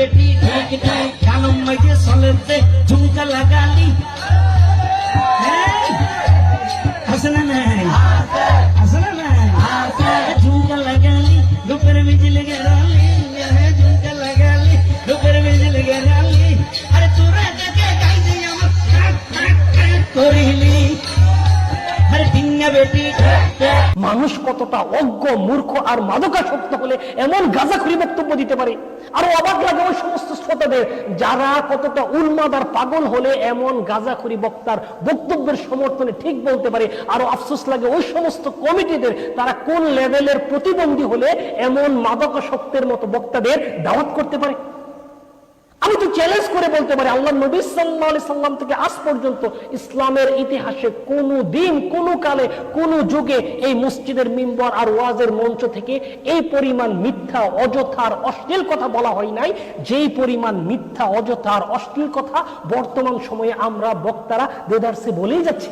বেটি ঠিক ঠিক কালম মাইজে সলেতে ঝুমকা লাগালি। হ্যাঁ। আছে না নাই? আছে। না নাই? ঝুমকা লাগালি দুপুরে বিজলি গেরালি মানুষ কতটা অজ্ঞ, মূর্খ আর মাদকাসক্ত হলে এমন গাঁজাখুরি বক্তব্য দিতে পারে? আরও অবাক লাগে ওই সমস্ত শ্রোতাদের। যারা কতটা উন্মাদ আর পাগল হলে এমন গাঁজাখুরি বক্তার বক্তব্যের সমর্থনে ঠিক বলতে পারে? আরও আফসোস লাগে ওই সমস্ত কমিটিদের, তারা কোন লেভেলের প্রতিবন্ধী হলে এমন মাদকাসক্তের মতো বক্তাদের দাওয়াত করতে পারে? আমি তো চ্যালেঞ্জ করে বলতে পারি, আল্লাহ নবী সাল্লাহ সাল্লাম থেকে আজ পর্যন্ত ইসলামের ইতিহাসে কোনো দিন কোনো কালে, কোনো যুগে এই মসজিদের মিম্বর আর ওয়াজের মঞ্চ থেকে এই পরিমাণ মিথ্যা, অযথা আর অশ্লীল কথা বলা হয় নাই। যেই পরিমাণ মিথ্যা, অযথা আর অশ্লীল কথা বর্তমান সময়ে আমরা বক্তারা দেদারসে বলেই যাচ্ছি।